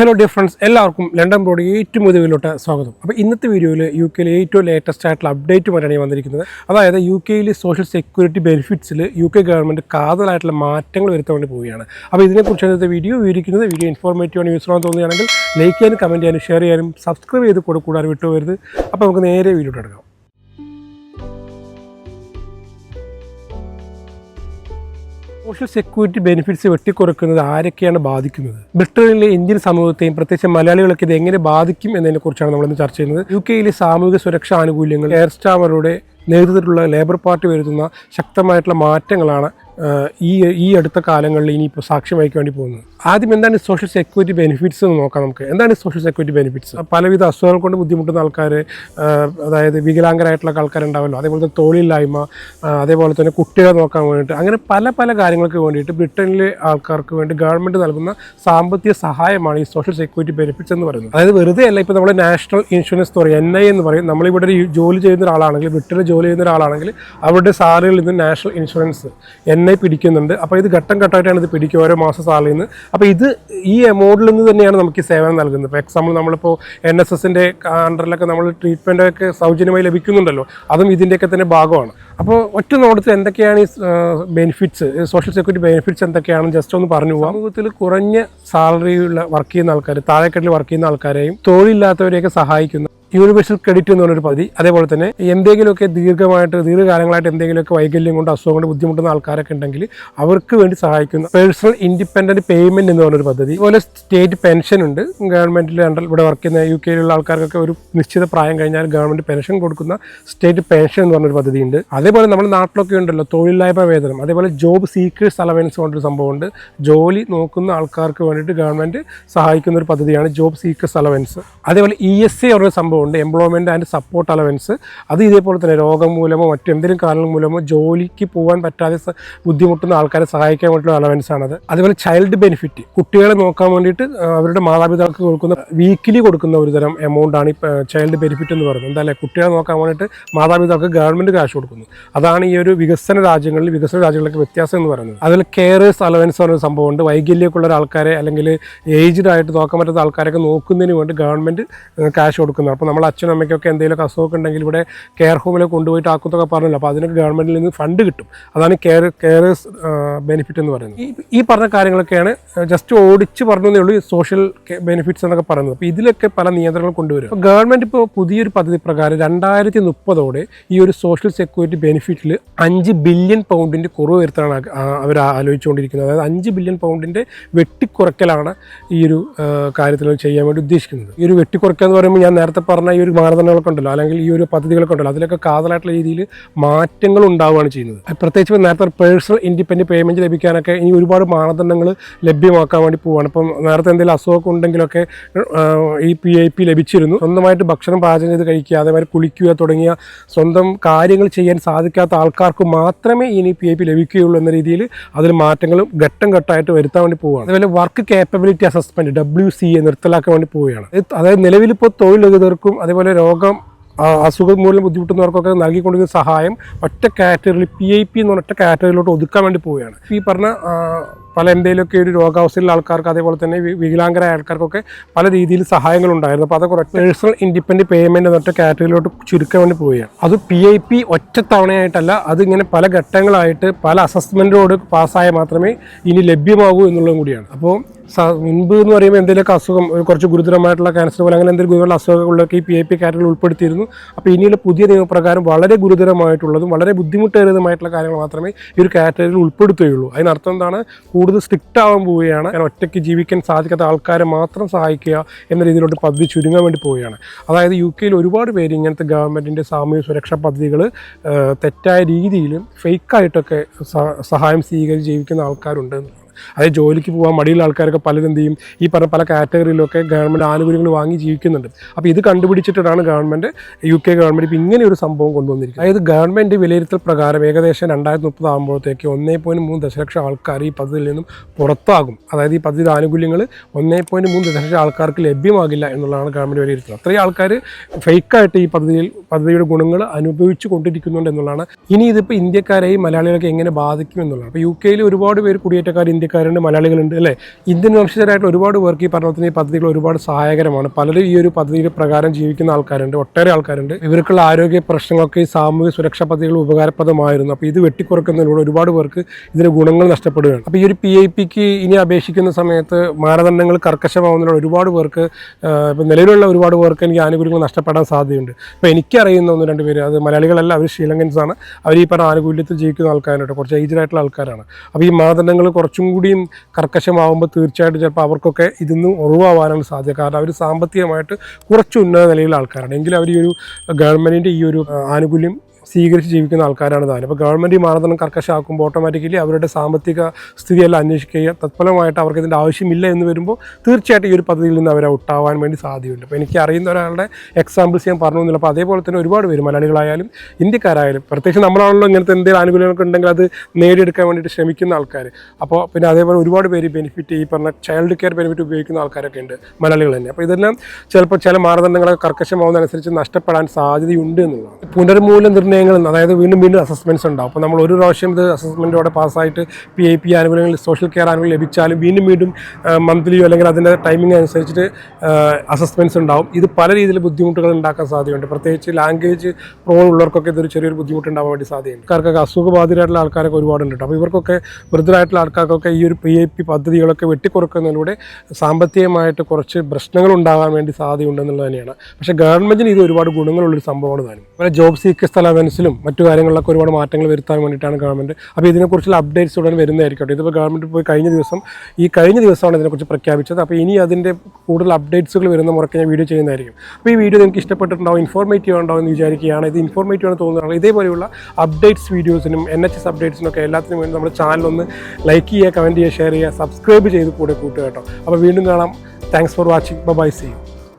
Hello friends എല്ലാവർക്കും London broad ഏറ്റവും മുതലിലോട്ട് സ്വാഗതം. അപ്പോൾ ഇന്നത്തെ വീഡിയോയിൽ യു കെയിലെ ഏറ്റവും ലേറ്റസ്റ്റ് ആയിട്ടുള്ള അപ്ഡേറ്റുമായിട്ടാണ് ഞാൻ വന്നിരിക്കുന്നത്. അതായത് യു കെയിൽ സോഷ്യൽ സെക്യൂരിറ്റി ബെനിഫിറ്റ്സിൽ യു കെ ഗവൺമെന്റ് കാതലായിട്ടുള്ള മാറ്റങ്ങൾ വരുത്താൻ വേണ്ടി പോവുകയാണ്. അപ്പോൾ ഇതിനെക്കുറിച്ച് ഇന്നത്തെ വീഡിയോ വിവരിക്കുന്നത്. വീഡിയോ ഇൻഫോർമേറ്റീവ് ആണ് യൂസ്ഫുൾ തോന്നുകയാണെങ്കിൽ ലൈക്ക് ചെയ്യാനും കമന്റ് ചെയ്യാനും ഷെയർ ചെയ്യാനും സബ്സ്ക്രൈബ് ചെയ്ത് കൂടെ കൂടാൻ വിട്ടുപോകരുത്. അപ്പോൾ നമുക്ക് നേരെ വീഡിയോ എടുക്കാം സോഷ്യൽ സെക്യൂരിറ്റി ബെനിഫിറ്റ്സ് വെട്ടിക്കുറക്കുന്നത് ആരൊക്കെയാണ് ബാധിക്കുന്നത്? ബ്രിട്ടനിലെ ഇന്ത്യൻ സമൂഹത്തെയും പ്രത്യേകിച്ച് മലയാളികളൊക്കെ ഇത് എങ്ങനെ ബാധിക്കും എന്നതിനെ കുറിച്ചാണ് നമ്മളിന്ന് ചർച്ച ചെയ്യുന്നത്. യു കെയിലെ സാമൂഹിക സുരക്ഷാ ആനുകൂല്യങ്ങൾ എയർ സ്റ്റാമറുടെ നേതൃത്വത്തിലുള്ള ലേബർ പാർട്ടി വരുത്തുന്ന ശക്തമായിട്ടുള്ള മാറ്റങ്ങളാണ് ഈ ഈ അടുത്ത കാലങ്ങളിൽ ഇനിയിപ്പോൾ സാക്ഷ്യം വഹിക്കേണ്ടി പോകുന്നത്. ആദ്യം എന്താണ് സോഷ്യൽ സെക്യൂരിറ്റി ബെനിഫിറ്റ്സ് എന്ന് നോക്കാം നമുക്ക്. എന്താണ് സോഷ്യൽ സെക്യൂരിറ്റി ബെനിഫിറ്റ്സ് പലവിധ അസുഖങ്ങൾ കൊണ്ട് ബുദ്ധിമുട്ടുന്ന ആൾക്കാർ അതായത് വികലാംഗരായിട്ടുള്ള ആൾക്കാരുണ്ടാവല്ലോ. അതേപോലെ തന്നെ തൊഴിലില്ലായ്മ അതേപോലെ തന്നെ കുട്ടികളെ നോക്കാൻ വേണ്ടിയിട്ട് അങ്ങനെ പല പല കാര്യങ്ങൾക്ക് വേണ്ടിയിട്ട് ബ്രിട്ടനിലെ ആൾക്കാർക്ക് വേണ്ടി ഗവൺമെന്റ് നൽകുന്ന സാമ്പത്തിക സഹായമാണ് ഈ സോഷ്യൽ സെക്യൂരിറ്റി ബെനിഫിറ്റ്സ് എന്ന് പറയുന്നത്. അതായത് വെറുതെ അല്ല ഇപ്പോൾ നമ്മുടെ നാഷണൽ ഇൻഷുറൻസ് എന്ന് പറയും എൻ ഐ എന്ന് പറയും. നമ്മളിവിടെ ഒരു ജോലി ചെയ്യുന്ന ഒരാളാണെങ്കിൽ ബ്രിട്ടനിൽ ജോലി ചെയ്യുന്ന ഒരാളാണെങ്കിൽ അവരുടെ സാലറിയിൽ നിന്ന് നാഷണൽ ഇൻഷുറൻസ് എൻ ഐ പിടിക്കുന്നുണ്ട്. അപ്പോൾ ഇത് ഘട്ടം ഘട്ടമായിട്ടാണ് ഇത് പിടിക്കുക. ഓരോ മാസം സാലറിയിൽ നിന്ന് അപ്പോൾ ഇത് ഈ എമൗണ്ടിൽ നിന്ന് തന്നെയാണ് നമുക്ക് ഈ സേവനം നൽകുന്നത്. ഇപ്പോൾ എക്സാമ്പിൾ നമ്മളിപ്പോൾ എൻ എസ് എസിന്റെ അണ്ടറിലൊക്കെ നമ്മൾ ട്രീറ്റ്മെന്റ് ഒക്കെ സൗജന്യമായി ലഭിക്കുന്നുണ്ടല്ലോ. അതും ഇതിന്റെയൊക്കെ തന്നെ ഭാഗമാണ്. അപ്പോൾ ഒറ്റ നോട്ടത്തിൽ എന്തൊക്കെയാണ് ഈ ബെനിഫിറ്റ്സ് സോഷ്യൽ സെക്യൂരിറ്റി ബെനിഫിറ്റ്സ് എന്തൊക്കെയാണെന്ന് ജസ്റ്റ് ഒന്ന് പറഞ്ഞു പോകാം സമൂഹത്തിൽ കുറഞ്ഞ സാലറിയുള്ള വർക്ക് ചെയ്യുന്ന ആൾക്കാർ താഴെക്കെട്ടിൽ വർക്ക് ചെയ്യുന്ന ആൾക്കാരെയും തൊഴിലില്ലാത്തവരെയൊക്കെ സഹായിക്കുന്ന യൂണിവേഴ്സൽ ക്രെഡിറ്റ് എന്ന് പറഞ്ഞൊരു പദ്ധതി അതേപോലെ തന്നെ എന്തെങ്കിലുമൊക്കെ ദീർഘമായിട്ട് ദീർഘകാലങ്ങളായിട്ട് എന്തെങ്കിലുമൊക്കെ വൈകല്യം കൊണ്ട് അസുഖം കൊണ്ട് ബുദ്ധിമുട്ടുന്ന ആൾക്കാരൊക്കെ ഉണ്ടെങ്കിൽ അവർക്ക് വേണ്ടി സഹായിക്കുന്ന പേഴ്സണൽ ഇൻഡിപെൻഡന്റ് പേയ്മെന്റ് എന്ന് പറഞ്ഞൊരു പദ്ധതി. അതുപോലെ സ്റ്റേറ്റ് പെൻഷൻ ഉണ്ട്. ഗവൺമെന്റിൽ അണ്ടർ ഇവിടെ വർക്ക് ചെയ്യുന്ന യു കെയിലുള്ള ആൾക്കാർക്കൊക്കെ ഒരു നിശ്ചിത പ്രായം കഴിഞ്ഞാൽ ഗവൺമെന്റ് പെൻഷൻ കൊടുക്കുന്ന സ്റ്റേറ്റ് പെൻഷൻ എന്ന് പറഞ്ഞൊരു പദ്ധതി ഉണ്ട്. അതേപോലെ നമ്മുടെ നാട്ടിലൊക്കെ ഉണ്ടല്ലോ തൊഴിലില്ലായ്മ വേതനം. അതേപോലെ ജോബ് സീക്കേഴ്സ് അലവൻസ് കൊണ്ടൊരു സംഭവമുണ്ട് ജോലി നോക്കുന്ന ആൾക്കാർക്ക് വേണ്ടിയിട്ട് ഗവൺമെന്റ് സഹായിക്കുന്ന ഒരു പദ്ധതിയാണ് ജോബ് സീക്കേഴ്സ് അലവൻസ് അതേപോലെ ഇ എസ് എ പറഞ്ഞൊരു സംഭവമുണ്ട് എംപ്ലോയ്മെന്റ് ആൻഡ് സപ്പോർട്ട് അലവൻസ് അത് ഇതേപോലെ തന്നെ രോഗം മൂലമോ മറ്റെന്തെങ്കിലും കാരണം മൂലമോ ജോലിക്ക് പോകാൻ പറ്റാതെ ബുദ്ധിമുട്ടുന്ന ആൾക്കാരെ സഹായിക്കാൻ വേണ്ടിയിട്ടുള്ള അലവൻസ് ആണത്. അതുപോലെ ചൈൽഡ് ബെനിഫിറ്റ് കുട്ടികളെ നോക്കാൻ വേണ്ടിയിട്ട് അവരുടെ മാതാപിതാക്കൾക്ക് കൊടുക്കുന്ന വീക്കിലി കൊടുക്കുന്ന ഒരു തരം ആണ് ഈ ചൈൽഡ് ബെനിഫിറ്റ് എന്ന് പറയുന്നത്. എന്തായാലും കുട്ടികളെ നോക്കാൻ വേണ്ടിയിട്ട് മാതാപിതാക്കൾക്ക് ഗവൺമെന്റ് കാശ് കൊടുക്കുന്നു. അതാണ് ഈ ഒരു വികസന രാജ്യങ്ങളിൽ വികസന രാജ്യങ്ങളിലൊക്കെ വ്യത്യാസം എന്ന് പറയുന്നത്. അതുപോലെ കെയറേഴ്സ് അലവൻസ് പറഞ്ഞ സംഭവമുണ്ട് വൈകല്യമൊക്കെ ഉള്ള ആൾക്കാരെ അല്ലെങ്കിൽ ഏജ്ഡ് ആയിട്ട് നോക്കാൻ പറ്റാത്ത ആൾക്കാരൊക്കെ നോക്കുന്നതിന് വേണ്ടി ഗവൺമെന്റ് കാശ് കൊടുക്കുന്നത് അപ്പോൾ നമ്മൾ അച്ഛനും അമ്മയ്ക്കൊക്കെ എന്തെങ്കിലുമൊക്കെ അസുഖമൊക്കെ ഉണ്ടെങ്കിൽ ഇവിടെ കെയർ ഹോമിൽ കൊണ്ടുപോയിട്ട് ആക്കുന്നൊക്കെ പറഞ്ഞല്ലോ. അപ്പോൾ അതിനൊക്കെ ഗവൺമെന്റിൽ നിന്ന് ഫണ്ട് കിട്ടും. അതാണ് കെയർ കെയറേഴ്സ് ബെനിഫിറ്റ് എന്ന് പറയുന്നത്. ഈ പറഞ്ഞ കാര്യങ്ങളൊക്കെയാണ് ജസ്റ്റ് ഓടിച്ച് പറഞ്ഞതേ ഉള്ളൂ സോഷ്യൽ ബെനിഫിറ്റ്സ് എന്നൊക്കെ പറയുന്നത്. അപ്പോൾ ഇതിലൊക്കെ പല നിയന്ത്രണങ്ങൾ കൊണ്ടുവരും അപ്പോൾ ഗവൺമെന്റ് ഇപ്പോൾ പുതിയൊരു പദ്ധതി പ്രകാരം രണ്ടായിരത്തി മുപ്പതോടെ ഈ ഒരു സോഷ്യൽ സെക്യൂരിറ്റി ബെനിഫിറ്റിൽ അഞ്ച് ബില്യൺ പൗണ്ടിന്റെ കുറവ് വരുത്താനാണ് അവർ ആലോചിച്ചുകൊണ്ടിരിക്കുന്നത്. അതായത് അഞ്ച് ബില്യൺ പൗണ്ടിന്റെ വെട്ടിക്കുറയ്ക്കലാണ് ഈ ഒരു കാര്യത്തിൽ ചെയ്യാൻ വേണ്ടി ഉദ്ദേശിക്കുന്നത്. ഈ ഒരു വെട്ടിക്കുറയ്ക്കുക എന്ന് പറയുമ്പോൾ ഞാൻ നേരത്തെ ഈ ഒരു മാനദണ്ഡങ്ങളൊക്കെ ഉണ്ടല്ലോ അല്ലെങ്കിൽ ഈ ഒരു പദ്ധതികളൊക്കെ ഉണ്ടല്ലോ അതിലൊക്കെ കാതലായിട്ടുള്ള രീതിയിൽ മാറ്റങ്ങൾ ഉണ്ടാവുകയാണ് ചെയ്യുന്നത്. പ്രത്യേകിച്ച് നേരത്തെ പേഴ്സണൽ ഇൻഡിപെൻഡന്റ് പേയ്മെന്റ് ലഭിക്കാനൊക്കെ ഇനി ഒരുപാട് മാനദണ്ഡങ്ങൾ ലഭ്യമാക്കാൻ വേണ്ടി പോവുകയാണ് ഇപ്പം നേരത്തെ എന്തെങ്കിലും അസുഖമൊക്കെ ഉണ്ടെങ്കിലൊക്കെ ഈ പി ഐ പി ലഭിച്ചിരുന്നു. സ്വന്തമായിട്ട് ഭക്ഷണം പാചകം ചെയ്ത് കഴിക്കുക അതേമാതിരി കുളിക്കുക തുടങ്ങിയ സ്വന്തം കാര്യങ്ങൾ ചെയ്യാൻ സാധിക്കാത്ത ആൾക്കാർക്ക് മാത്രമേ ഇനി പി ഐ പി ലഭിക്കുകയുള്ളൂ എന്ന രീതിയിൽ അതിൽ മാറ്റങ്ങൾ ഘട്ടം ഘട്ടമായിട്ട് വരുത്താൻ വേണ്ടി പോവുകയാണ് അതുപോലെ work capability assessment W C A നിർത്തലാക്കാൻ വേണ്ടി പോവുകയാണ്. അതായത് നിലവിലിപ്പോൾ തൊഴിലധികർക്കും അതേപോലെ രോഗം അസുഖം മൂലം ബുദ്ധിമുട്ടുന്നവർക്കൊക്കെ നൽകിക്കൊണ്ടിരിക്കുന്ന സഹായം ഒറ്റ കാറ്റഗറിയിൽ പി ഐ പി എന്ന് പറഞ്ഞ ഒറ്റ കാറ്റഗറിയിലോട്ട് ഒതുക്കാൻ വേണ്ടി പോവുകയാണ്. ഈ പറഞ്ഞ പല എന്തെങ്കിലുമൊക്കെ ഒരു രോഗാവസ്ഥയിലുള്ള ആൾക്കാർക്ക് അതേപോലെ തന്നെ വികലാംഗരായ ആൾക്കാർക്കൊക്കെ പല രീതിയിൽ സഹായങ്ങൾ ഉണ്ടായിരുന്നു. അപ്പോൾ അതൊക്കെ പേഴ്സണൽ ഇൻഡിപെൻഡന്റ് പേയ്മെന്റ് എന്നൊറ്റ കാറ്റഗറിയിലോട്ട് ചുരുക്കാൻ വേണ്ടി പോവുകയാണ്. അത് പി ഐ പി ഒറ്റ തവണയായിട്ടല്ല അതിങ്ങനെ പല ഘട്ടങ്ങളായിട്ട് പല അസസ്മെന്റോട് പാസ്സായാൽ മാത്രമേ ഇനി ലഭ്യമാകൂ എന്നുള്ളതും കൂടിയാണ്. അപ്പോൾ മുൻപ് എന്ന് പറയുമ്പോൾ എന്തെങ്കിലുമൊക്കെ അസുഖം കുറച്ച് ഗുരുതരമായിട്ടുള്ള ക്യാൻസർ പോലെ അങ്ങനെ എന്തെങ്കിലും ഗുരുതരമുള്ള അസുഖങ്ങളിലൊക്കെ ഈ പി ഐ പി ഉൾപ്പെടുത്തിയിരുന്നു. അപ്പോൾ ഇനിയുള്ള പുതിയ നിയമപ്രകാരം വളരെ ഗുരുതരമായിട്ടുള്ളതും വളരെ ബുദ്ധിമുട്ടേറിയതുമായിട്ടുള്ള കാര്യങ്ങൾ മാത്രമേ ഈ ഒരു കാറ്റഗറിയിൽ ഉൾപ്പെടുത്തുകയുള്ളൂ. അതിനർത്ഥം എന്താണ്? കൂടുതൽ സ്ട്രിക്റ്റ് ആവാൻ പോവുകയാണ്. കാരണം ഒറ്റയ്ക്ക് ജീവിക്കാൻ സാധിക്കാത്ത ആൾക്കാരെ മാത്രം സഹായിക്കുക എന്ന രീതിയിലോട്ട് പദ്ധതി ചുരുങ്ങാൻ വേണ്ടി പോവുകയാണ്. അതായത് യു കെയിൽ ഒരുപാട് പേര് ഇങ്ങനത്തെ ഗവൺമെന്റിന്റെ സാമൂഹ്യ സുരക്ഷാ പദ്ധതികൾ തെറ്റായ രീതിയിലും ഫേക്കായിട്ടൊക്കെ സഹായം സ്വീകരിച്ച് ജീവിക്കുന്ന ആൾക്കാരുണ്ട്. അതായത് ജോലിക്ക് പോകാൻ മടിയുള്ള ആൾക്കാരൊക്കെ പലരും എന്ത് ചെയ്യും? ഈ പറഞ്ഞ പല കാറ്റഗറിയിലൊക്കെ ഗവൺമെന്റ് ആനുകൂല്യങ്ങൾ വാങ്ങി ജീവിക്കുന്നുണ്ട്. അപ്പോൾ ഇത് കണ്ടുപിടിച്ചിട്ടാണ് ഗവൺമെന്റ് യു കെ ഗവൺമെന്റ് ഇപ്പോൾ ഇങ്ങനെ ഒരു സംഭവം കൊണ്ടുവന്നിരിക്കുന്നത്. അതായത് ഗവൺമെന്റ് വിലയിരുത്തൽ പ്രകാരം ഏകദേശം രണ്ടായിരത്തി മുപ്പത് ആകുമ്പോഴത്തേക്ക് ഒന്നേ പോയിന്റ് മൂന്ന് ദശലക്ഷം ആൾക്കാർ ഈ പദ്ധതിയിൽ നിന്നും പുറത്താകും. അതായത് ഈ പദ്ധതിയുടെ ആനുകൂല്യങ്ങൾ ഒന്നേ പോയിന്റ് മൂന്ന് ദശലക്ഷം ആൾക്കാർക്ക് ലഭ്യമാകില്ല എന്നുള്ളതാണ് ഗവൺമെന്റ് വിലയിരുത്തുന്നത്. അത്രയും ആൾക്കാർ ഫേക്കായിട്ട് ഈ പദ്ധതിയിൽ പദ്ധതിയുടെ ഗുണങ്ങൾ അനുഭവിച്ചു കൊണ്ടിരിക്കുന്നുണ്ട് എന്നുള്ളതാണ്. ഇനി ഇതിപ്പോൾ ഇന്ത്യക്കാരെയും മലയാളികളൊക്കെ എങ്ങനെ ബാധിക്കും എന്നുള്ളതാണ്. അപ്പോൾ യു കെയിൽ ഒരുപാട് പേര് കുടിയേറ്റക്കാർ ഇന്ത്യക്കാർ ഇന്ത്യക്കാരുണ്ട് മലയാളികളുണ്ട് അല്ലേ? ഇന്ത്യൻ വംശജരായിട്ടുള്ള ഒരുപാട് പേർക്ക് ഈ പറഞ്ഞ ഈ പദ്ധതികൾ ഒരുപാട് സഹായകരമാണ്. പലരും ഈ ഒരു പദ്ധതിയുടെ പ്രകാരം ജീവിക്കുന്ന ആൾക്കാരുണ്ട് ഒട്ടേറെ ആൾക്കാരുണ്ട്. ഇവർക്കുള്ള ആരോഗ്യ പ്രശ്നങ്ങളൊക്കെ ഈ സാമൂഹിക സുരക്ഷാ പദ്ധതികൾ ഉപകാരപ്രദമായിരുന്നു. അപ്പോൾ ഇത് വെട്ടിക്കുറക്കുന്നതിലൂടെ ഒരുപാട് പേർക്ക് ഇതിന്റെ ഗുണങ്ങൾ നഷ്ടപ്പെടുകയാണ്. അപ്പോൾ ഈ ഒരു പി ഐ പിക്ക് ഇനി അപേക്ഷിക്കുന്ന സമയത്ത് മാനദണ്ഡങ്ങൾ കർക്കശമാവുന്നതിലൂടെ ഒരുപാട് പേർക്ക് ഇപ്പം നിലവിലുള്ള ഒരുപാട് പേർക്ക് എനിക്ക് ആനുകൂല്യങ്ങൾ നഷ്ടപ്പെടാൻ സാധ്യതയുണ്ട്. അപ്പോൾ എനിക്കറിയുന്ന ഒന്ന് രണ്ട് പേര് അത് മലയാളികളല്ല അവർ ശ്രീലങ്കൻസാണ്. അവർ ഈ പറഞ്ഞ ആനുകൂല്യത്തിൽ ജീവിക്കുന്ന ആൾക്കാരുണ്ട് കുറച്ച് ഏജ്ഡ് ആയിട്ടുള്ള ആൾക്കാരാണ്. അപ്പോൾ ഈ മാനദണ്ഡങ്ങൾ കുറച്ചും കൂടിയും കർക്കശമാവുമ്പോൾ തീർച്ചയായിട്ടും ചിലപ്പോൾ അവർക്കൊക്കെ ഇതിന്ന് ഒഴിവാകാനാണ് സാധ്യത. കാരണം അവർ സാമ്പത്തികമായിട്ട് കുറച്ച് ഉന്നത നിലയിലുള്ള ആൾക്കാരാണ്. എങ്കിലും അവർ ഈ ഒരു ഗവൺമെന്റിന്റെ ഈ ഒരു ആനുകൂല്യം സ്വീകരിച്ച് ജീവിക്കുന്ന ആൾക്കാരാണ് താനും അപ്പോൾ ഗവൺമെന്റ് ഈ മാനദണ്ഡം കർക്കശമാക്കുമ്പോൾ ഓട്ടോമാറ്റിക്കലി അവരുടെ സാമ്പത്തിക സ്ഥിതിയെല്ലാം അന്വേഷിക്കുക തത്ഫലമായിട്ട് അവർക്ക് ഇതിന്റെ ആവശ്യമില്ല എന്ന് വരുമ്പോൾ തീർച്ചയായിട്ടും ഈ ഒരു പദ്ധതിയിൽ നിന്ന് അവരെ ഒട്ടാവാൻ വേണ്ടി സാധ്യതയുണ്ട്. അപ്പോൾ എനിക്ക് അറിയുന്ന ഒരാളുടെ എക്സാമ്പിൾസ് ഞാൻ പറഞ്ഞു എന്നില്ല അപ്പോൾ അതേപോലെ തന്നെ ഒരുപാട് പേര് മലയാളികളായാലും ഇന്ത്യക്കാരായാലും പ്രത്യേകിച്ച് നമ്മളാണല്ലോ ഇങ്ങനത്തെ എന്തെങ്കിലും ആനുകൂല്യങ്ങളൊക്കെ ഉണ്ടെങ്കിൽ അത് നേടിയെടുക്കാൻ വേണ്ടിയിട്ട് ശ്രമിക്കുന്ന ആൾക്കാർ. അപ്പോൾ പിന്നെ അതേപോലെ ഒരുപാട് പേര് ബെനിഫിറ്റ് ഈ പറഞ്ഞ ചൈൽഡ് കെയർ ബെനിഫിറ്റ് ഉപയോഗിക്കുന്ന ആൾക്കാരൊക്കെ ഉണ്ട് മലയാളികൾ തന്നെ. അപ്പോൾ ഇതെല്ലാം ചിലപ്പോൾ ചില മാനദണ്ഡങ്ങളൊക്കെ കർക്കശമാവുന്നതനുസരിച്ച് നഷ്ടപ്പെടാൻ സാധ്യതയുണ്ട് എന്നുള്ളതാണ്. പുനർമൂല്യ നിർണയങ്ങൾ അതായത് വീണ്ടും വീണ്ടും അസസ്മെന്റ്സ് ഉണ്ടാവും. അപ്പോൾ നമ്മൾ ഒരു പ്രാവശ്യം ഇത് അസസ്മെന്റോടെ പാസ്സായിട്ട് പി ഐ പി ആനുകൂല്യങ്ങൾ സോഷ്യൽ കെയർ ആനുകൂല്യം ലഭിച്ചാലും വീണ്ടും വീണ്ടും മന്ത്ലിയോ അല്ലെങ്കിൽ അതിന്റെ ടൈമിംഗ് അനുസരിച്ചിട്ട് അസസ്മെന്റ്സ് ഉണ്ടാവും. ഇത് പല രീതിയിൽ ബുദ്ധിമുട്ടുകൾ ഉണ്ടാക്കാൻ സാധ്യതയുണ്ട്. പ്രത്യേകിച്ച് ലാംഗ്വേജ് പ്രോൾ ഉള്ളവർക്കൊക്കെ ഇതൊരു ചെറിയൊരു ബുദ്ധിമുട്ടുണ്ടാവാൻ വേണ്ടി സാധ്യതയുണ്ട്. ആൾക്കാർക്കൊക്കെ അസുഖബാധിതരായിട്ടുള്ള ആൾക്കാരൊക്കെ ഒരുപാടുണ്ട് അപ്പോൾ ഇവർക്കൊക്കെ വൃദ്ധരായിട്ടുള്ള ആൾക്കാർക്കൊക്കെ ഈ ഒരു പി ഐ പി പദ്ധതികളൊക്കെ വെട്ടിക്കുറക്കുന്നതിലൂടെ സാമ്പത്തികമായിട്ട് കുറച്ച് പ്രശ്നങ്ങൾ ഉണ്ടാകാൻ വേണ്ടി സാധ്യതയുണ്ടെന്നുള്ളത് തന്നെയാണ്. പക്ഷേ ഗവൺമെന്റിന് ഇത് ഒരുപാട് ഗുണങ്ങളുള്ളൊരു സംഭവമാണ് താനും അതുപോലെ ജോബ് സീക്കർ സ്ഥലവൻസിലും മറ്റു കാര്യങ്ങളിലൊക്കെ ഒരുപാട് മാറ്റങ്ങൾ വരുത്താൻ വേണ്ടിയിട്ടാണ് ഗവൺമെന്റ് അപ്പോൾ ഇതിനെക്കുറിച്ചുള്ള അപ്ഡേറ്റ്സ് ഉടൻ വരുന്നതായിരിക്കട്ടെ. ഇതിപ്പോൾ ഗവൺമെന്റ് പോയി കഴിഞ്ഞ ദിവസം ഈ കഴിഞ്ഞ ദിവസമാണ് ഇതിനെക്കുറിച്ച് പ്രഖ്യാപിച്ചത്. അപ്പോൾ ഇനി അതിന്റെ കൂടുതൽ അപ്ഡേറ്റ്സുകൾ വരുന്ന മുറയ്ക്ക് ഞാൻ വീഡിയോ ചെയ്യുന്നതായിരിക്കും. അപ്പോൾ ഈ വീഡിയോ നിങ്ങൾക്ക് ഇഷ്ടപ്പെട്ടിട്ടുണ്ടാവും ഇൻഫോർമേറ്റീവ് ഉണ്ടാവും എന്ന് വിചാരിക്കുകയാണ്. ഇത് ഇൻഫോർമേറ്റീവ് ആണ് തോന്നുന്നത് ഇതേപോലെയുള്ള അപ്ഡേറ്റ്സ് വീഡിയോസിനും എൻ എച്ച് എസ് അപ്ഡേറ്റ്സിനും ഒക്കെ എല്ലാത്തിനും വേണ്ടി നമ്മുടെ ചാനലൊന്ന് ലൈക്ക് ചെയ്യുക കമന്റ് ചെയ്യുക ഷെയർ ചെയ്യുക സബ്സ്ക്രൈബ് ചെയ്ത് കൂടെ കൂട്ടുക കേട്ടോ. അപ്പോൾ വീണ്ടും കാണാം. Thanks for watching bye see you